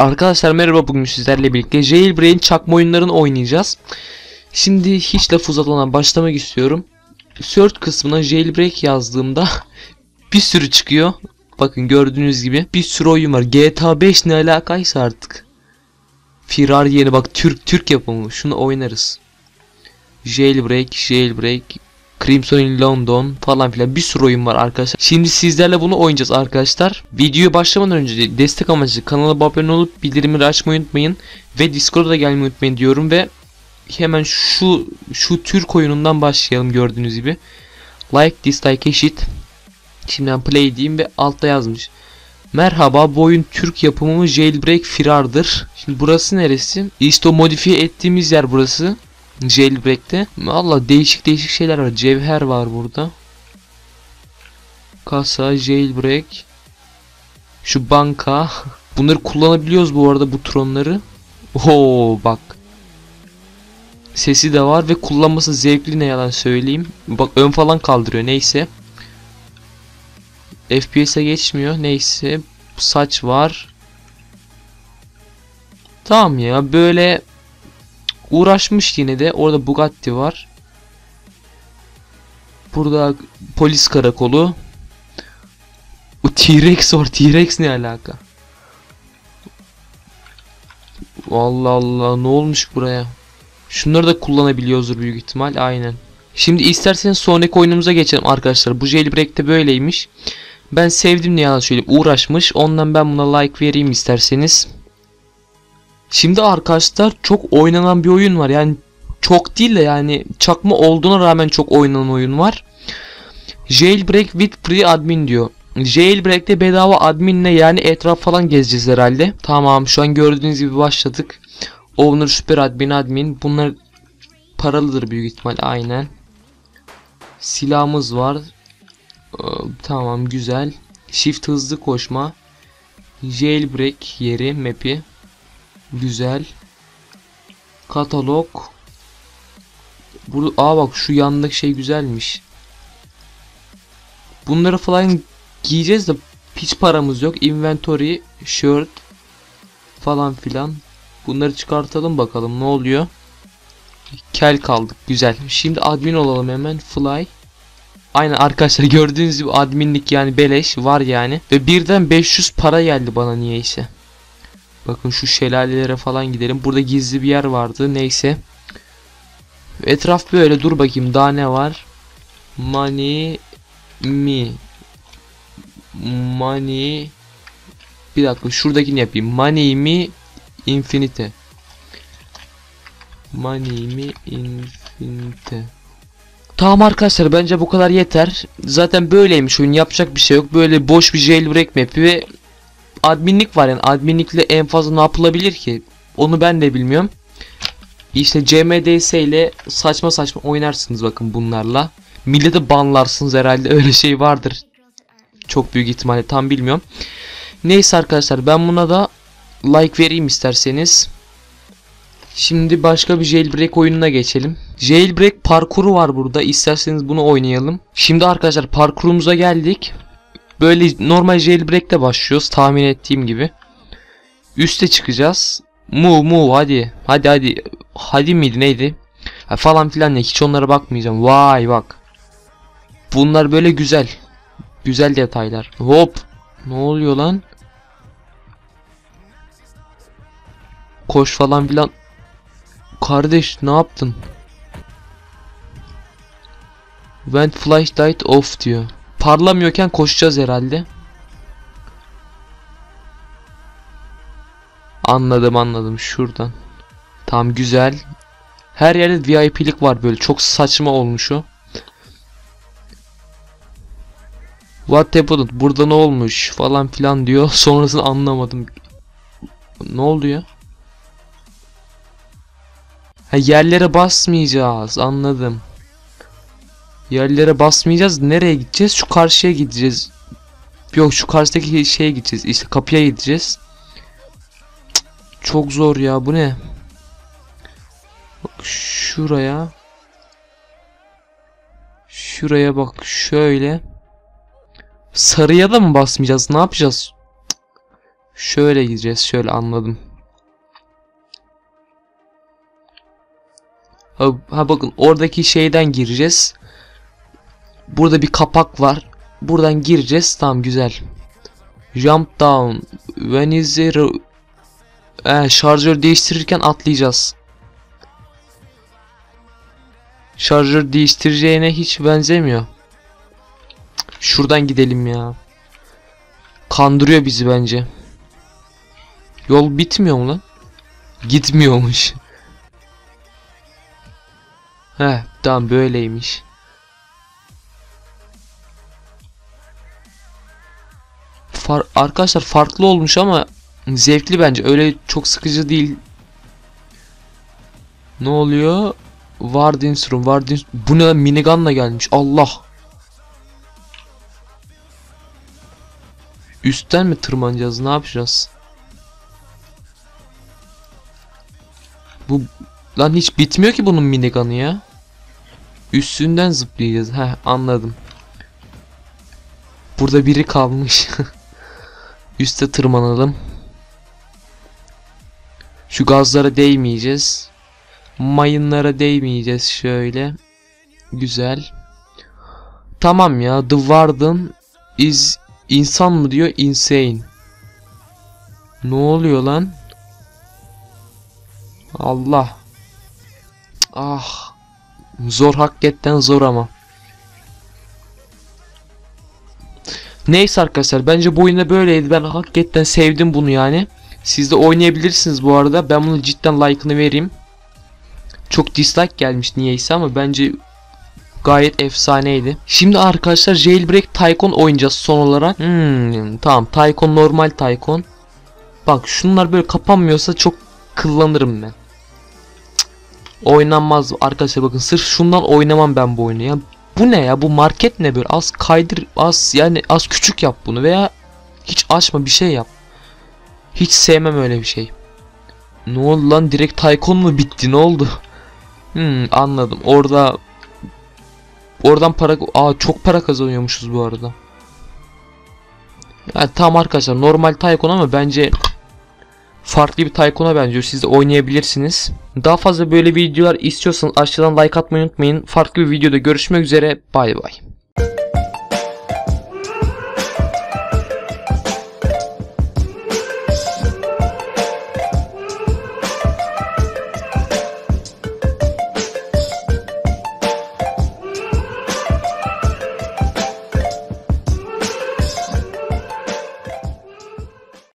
Arkadaşlar merhaba bugün sizlerle birlikte Jailbreak'in çakma oyunlarını oynayacağız. Şimdi hiç laf uzatmadan başlamak istiyorum. Search kısmına Jailbreak yazdığımda bir sürü çıkıyor. Bakın gördüğünüz gibi bir sürü oyun var. GTA 5 ne alakaysa artık. Firar yeni bak Türk Türk yapımı. Şunu oynarız. Jailbreak, Jailbreak, Crimson in London falan filan bir sürü oyun var arkadaşlar. Şimdi sizlerle bunu oynayacağız arkadaşlar. Videoya başlamadan önce destek amaçlı kanala abone olup bildirimleri açmayı unutmayın. Ve Discord'a da gelmeyi unutmayın diyorum ve hemen şu şu Türk oyunundan başlayalım gördüğünüz gibi. Like, dislike eşit. Şimdi ben play diyeyim ve altta yazmış. Merhaba bu oyun Türk yapımı Jailbreak Firar'dır. Şimdi burası neresi? İşte o modifiye ettiğimiz yer burası. Jailbreak'te. Valla değişik değişik şeyler var. Cevher var burada. Kasa, jailbreak. Şu banka. Bunları kullanabiliyoruz bu arada bu tronları. Oo bak. Sesi de var ve kullanması zevkli ne yalan söyleyeyim. Bak ön falan kaldırıyor neyse. FPS'e geçmiyor neyse. Saç var. Tamam ya böyle uğraşmış yine de. Orada Bugatti var. Burada polis karakolu. T-Rex var. T-Rex ne alaka? Allah Allah ne olmuş buraya? Şunları da kullanabiliyoruzdur büyük ihtimal. Aynen. Şimdi isterseniz sonraki oyunumuza geçelim arkadaşlar. Bu jailbreak'te böyleymiş. Ben sevdim ne yalan söyleyeyim. Uğraşmış. Ondan ben buna like vereyim isterseniz. Şimdi arkadaşlar çok oynanan bir oyun var. Yani çok değil de yani çakma olduğuna rağmen çok oynanan oyun var. Jailbreak with free admin diyor. Jailbreak'te bedava adminle yani etraf falan gezeceğiz herhalde. Tamam şu an gördüğünüz gibi başladık. Owner süper admin admin. Bunlar paralıdır büyük ihtimal aynen. Silahımız var. Ee, tamam güzel. Shift hızlı koşma. Jailbreak yeri map'i. Güzel. Katalog. Burada aa bak şu yandaki şey güzelmiş. Bunları falan giyeceğiz de hiç paramız yok. Inventory, shirt falan filan. Bunları çıkartalım bakalım ne oluyor. Kel kaldık güzel. Şimdi admin olalım hemen. Fly. Aynen arkadaşlar gördüğünüz gibi adminlik yani beleş var yani. Ve birden 500 para geldi bana niyeyse. Bakın şu şelalelere falan gidelim. Burada gizli bir yer vardı. Neyse. Etraf böyle. Dur bakayım daha ne var? Money mi? Money Bir dakika şuradakini yapayım. Money mi? Infinite. Money mi? Infinite. Tamam arkadaşlar bence bu kadar yeter. Zaten böyleymiş oyun yapacak bir şey yok. Böyle boş bir jailbreak map'i ve adminlik var yani adminlikle en fazla ne yapılabilir ki? Onu ben de bilmiyorum. İşte CMDS ile saçma saçma oynarsınız bakın bunlarla. Millete banlarsınız herhalde öyle şey vardır. Çok büyük ihtimalle tam bilmiyorum. Neyse arkadaşlar ben buna da like vereyim isterseniz. Şimdi başka bir jailbreak oyununa geçelim. Jailbreak parkuru var burada. İsterseniz bunu oynayalım. Şimdi arkadaşlar parkurumuza geldik. Böyle normal jailbreak'te başlıyoruz tahmin ettiğim gibi. Üste çıkacağız. Move move hadi. Hadi hadi. Hadi miydi neydi? Ha, falan filan ne hiç onlara bakmayacağım. Vay bak. Bunlar böyle güzel. Güzel detaylar. Hop. Ne oluyor lan? Koş falan filan. Kardeş ne yaptın? When flashlight off diyor. Parlamıyorken koşacağız herhalde. Anladım anladım şuradan. Tam güzel. Her yerde VIP'lik var böyle çok saçma olmuş o. What happened? Burada ne olmuş falan filan diyor. Sonrasını anlamadım. Ne oldu ya? Ha yerlere basmayacağız. Anladım. Yerlere basmayacağız. Nereye gideceğiz? Şu karşıya gideceğiz. Yok şu karşıdaki şeye gideceğiz. İşte kapıya gideceğiz. Çok zor ya. Bu ne? Bak şuraya. Şuraya bak şöyle. Sarıya da mı basmayacağız? Ne yapacağız? Şöyle gideceğiz. Şöyle anladım. Ha, ha bakın oradaki şeyden gireceğiz. Burada bir kapak var. Buradan gireceğiz. Tamam güzel. Jump down. When is zero? Ee, şarjör değiştirirken atlayacağız. Şarjör değiştireceğine hiç benzemiyor. Şuradan gidelim ya. Kandırıyor bizi bence. Yol bitmiyor mu lan? Gitmiyormuş. He tamam böyleymiş. Far arkadaşlar farklı olmuş ama zevkli bence. Öyle çok sıkıcı değil. Ne oluyor? Wardens Room. Wardens... Bu ne minigunla gelmiş. Allah. Üstten mi tırmanacağız? Ne yapacağız? Bu lan hiç bitmiyor ki bunun minigun'ı ya. Üstünden zıplayacağız. Heh anladım. Burada biri kalmış. Üste tırmanalım. Şu gazlara değmeyeceğiz. Mayınlara değmeyeceğiz şöyle. Güzel. Tamam ya. The Warden is insan mı diyor? Insane. Ne oluyor lan? Allah. Ah. Zor hakikaten zor ama. Neyse arkadaşlar bence bu oyunda böyleydi. Ben hakikaten sevdim bunu yani. Siz de oynayabilirsiniz bu arada. Ben bunu cidden like'ını vereyim. Çok dislike gelmiş niyeyse ama bence gayet efsaneydi. Şimdi arkadaşlar Jailbreak Tycoon oynayacağız son olarak. Hmm, tamam Tycoon normal Tycoon. Bak şunlar böyle kapanmıyorsa çok kıllanırım ben. Cık, Oynanmaz arkadaşlar bakın sırf şundan oynamam ben bu oyunu ya. Bu ne ya bu market ne böyle az kaydır az yani az küçük yap bunu veya hiç açma bir şey yap. Hiç sevmem öyle bir şey. Ne oldu lan direkt Tycoon mu bitti ne oldu? Hmm, anladım orada oradan para aa çok para kazanıyormuşuz bu arada. Yani tam arkadaşlar normal Tycoon ama bence farklı bir Tycoon'a benziyor. Siz de oynayabilirsiniz. Daha fazla böyle videolar istiyorsanız aşağıdan like atmayı unutmayın. Farklı bir videoda görüşmek üzere. Bay bay.